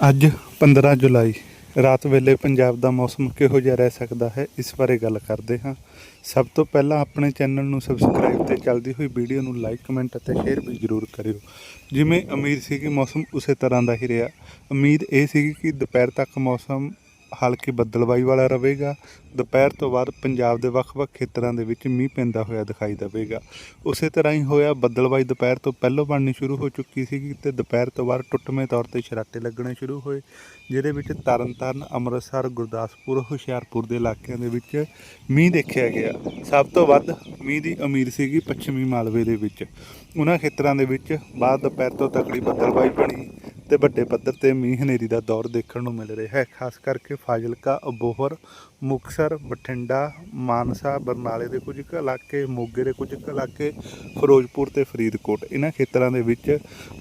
ਅੱਜ 15 ਜੁਲਾਈ, ਰਾਤ ਵੇਲੇ ਪੰਜਾਬ ਦਾ ਮੌਸਮ ਕਿਹੋ ਜਿਹਾ ਰਹਿ ਸਕਦਾ ਹੈ, ਇਸ ਬਾਰੇ ਗੱਲ ਕਰਦੇ ਹਾਂ। ਸਭ ਤੋਂ ਪਹਿਲਾਂ ਆਪਣੇ ਚੈਨਲ ਨੂੰ ਸਬਸਕ੍ਰਾਈਬ ਤੇ ਚੱਲਦੀ ਹੋਈ ਵੀਡੀਓ ਨੂੰ ਲਾਈਕ ਕਮੈਂਟ ਅਤੇ ਸ਼ੇਅਰ ਵੀ ਜ਼ਰੂਰ ਕਰਿਓ। ਜਿਵੇਂ ਉਮੀਦ ਸੀ ਕਿ ਮੌਸਮ ਉਸੇ ਤਰ੍ਹਾਂ ਦਾ ਹੀ ਰਿਹਾ, ਉਮੀਦ ਇਹ ਸੀ ਕਿ ਦੁਪਹਿਰ ਤੱਕ ਮੌਸਮ ਹਲਕੀ ਬੱਦਲਬਾਈ ਵਾਲਾ ਰਹੇਗਾ। ਦੁਪਹਿਰ ਤੋਂ ਬਾਅਦ ਪੰਜਾਬ ਦੇ ਵੱਖ-ਵੱਖ ਖੇਤਰਾਂ ਦੇ ਵਿੱਚ ਮੀਂਹ ਪੈਂਦਾ ਹੋਇਆ ਦਿਖਾਈ ਦੇਵੇਗਾ। ਉਸੇ ਤਰ੍ਹਾਂ ਹੀ ਹੋਇਆ ਬੱਦਲਬਾਈ ਦੁਪਹਿਰ ਤੋਂ ਪਹਿਲਾਂ ਬਣਨੀ ਸ਼ੁਰੂ ਹੋ ਚੁੱਕੀ ਸੀਗੀ ਤੇ ਦੁਪਹਿਰ ਤੋਂ ਬਾਅਦ ਟੁੱਟਵੇਂ ਤੌਰ ਤੇ ਛਰਾਟੇ ਲੱਗਣੇ ਸ਼ੁਰੂ ਹੋਏ, ਜਿਹਦੇ ਵਿੱਚ ਤਰਨਤਾਰਨ, ਅੰਮ੍ਰਿਤਸਰ, ਗੁਰਦਾਸਪੁਰ, ਹੁਸ਼ਿਆਰਪੁਰ ਦੇ ਇਲਾਕਿਆਂ ਦੇ ਵਿੱਚ ਮੀਂਹ ਦੇਖਿਆ ਗਿਆ। ਸਭ ਤੋਂ ਵੱਧ ਮੀਂਹ ਦੀ ਉਮੀਦ ਸੀਗੀ ਪੱਛਮੀ ਮਾਲਵੇ ਦੇ ਵਿੱਚ। ਉਹਨਾਂ ਖੇਤਰਾਂ ਦੇ ਵਿੱਚ ਬਾਅਦ ਦੁਪਹਿਰ ਤੋਂ ਤਕੜੀ ਬੱਦਲਬਾਈ ਬਣੀ। ਤੇ ਵੱਡੇ ਪੱਧਰ ਤੇ ਮੀਂਹ ਹਨੇਰੀ ਦਾ ਦੌਰ ਦੇਖਣ ਨੂੰ ਮਿਲ ਰਿਹਾ ਹੈ। ਖਾਸ ਕਰਕੇ ਫਾਜ਼ਿਲਕਾ, ਅਬੋਹਰ, ਮੁਕਸਰ, ਬਠਿੰਡਾ, ਮਾਨਸਾ, ਬਰਨਾਲੇ ਦੇ ਕੁਝ ਕੁ ਇਲਾਕੇ, ਮੋਗੇ ਦੇ ਕੁਝ ਕੁ ਇਲਾਕੇ, ਫਿਰੋਜ਼ਪੁਰ ਤੇ ਫਰੀਦਕੋਟ। ਇਹਨਾਂ ਖੇਤਰਾਂ ਦੇ ਵਿੱਚ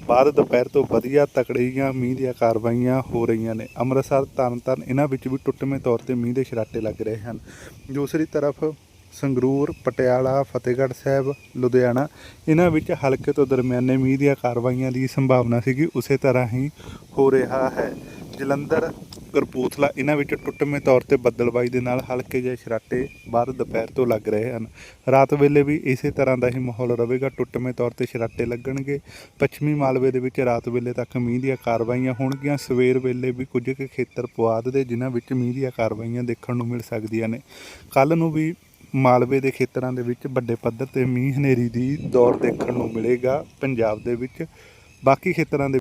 ਬਾਅਦ ਦੁਪਹਿਰ ਤੋਂ ਵਧੀਆ ਤਕੜੀਆਂ ਮੀਂਹ ਦੀਆਂ ਕਾਰਵਾਈਆਂ ਹੋ ਰਹੀਆਂ ਨੇ। ਅੰਮ੍ਰਿਤਸਰ, ਤਰਨਤਾਰਨ ਇਹਨਾਂ ਵਿੱਚ ਵੀ ਟੁੱਟਵੇਂ ਤੌਰ ਤੇ ਮੀਂਹ ਦੇ ਛਰਾਟੇ ਲੱਗ ਰਹੇ ਹਨ। ਦੂਸਰੀ ਤਰਫ ਸੰਗਰੂਰ, ਪਟਿਆਲਾ, ਫਤਿਹਗੜ੍ਹ ਸਾਹਿਬ, ਲੁਧਿਆਣਾ, ਇਹਨਾਂ ਵਿੱਚ ਹਲਕੇ ਤੋਂ ਦਰਮਿਆਨੇ ਮੀਂਹ ਦੀਆਂ ਕਾਰਵਾਈਆਂ ਦੀ ਸੰਭਾਵਨਾ ਸੀਗੀ, ਉਸੇ ਤਰ੍ਹਾਂ ਹੀ ਹੋ ਰਿਹਾ ਹੈ। ਜਲੰਧਰ, ਕਰਪੂਥਲਾ, ਇਹਨਾਂ ਵਿੱਚ ਟੁੱਟਵੇਂ ਤੌਰ ਤੇ ਬੱਦਲਬਾਈ ਦੇ ਨਾਲ ਹਲਕੇ ਜਿਹੇ ਛਰਾਟੇ ਬਾਹਰ ਦੁਪਹਿਰ ਤੋਂ ਲੱਗ ਰਹੇ ਹਨ। ਰਾਤ ਵੇਲੇ ਵੀ ਇਸੇ ਤਰ੍ਹਾਂ ਦਾ ਹੀ ਮਾਹੌਲ ਰਹੇਗਾ, ਟੁੱਟਵੇਂ ਤੌਰ ਤੇ ਛਰਾਟੇ ਲੱਗਣਗੇ। ਪੱਛਮੀ ਮਾਲਵੇ ਦੇ ਵਿੱਚ ਰਾਤ ਵੇਲੇ ਤੱਕ ਮੀਂਹ ਦੀਆਂ ਕਾਰਵਾਈਆਂ ਹੋਣਗੀਆਂ। ਸਵੇਰ ਵੇਲੇ ਵੀ ਕੁਝ ਕੁ ਖੇਤਰ ਪੁਆਧ ਦੇ, ਜਿਨ੍ਹਾਂ ਵਿੱਚ ਮੀਂਹ ਦੀਆਂ ਕਾਰਵਾਈਆਂ ਦੇਖਣ ਨੂੰ ਮਿਲ ਸਕਦੀਆਂ ਨੇ। ਕੱਲ ਨੂੰ ਵੀ ਮਾਲਵੇ ਦੇ ਖੇਤਰਾਂ ਦੇ ਵਿੱਚ ਵੱਡੇ ਪੱਧਰ ਤੇ ਮੀਂਹ ਹਨੇਰੀ ਦੀ ਦੌਰ ਦੇਖਣ ਨੂੰ ਮਿਲੇਗਾ। ਪੰਜਾਬ ਦੇ ਵਿੱਚ ਬਾਕੀ ਖੇਤਰਾਂ ਦੇ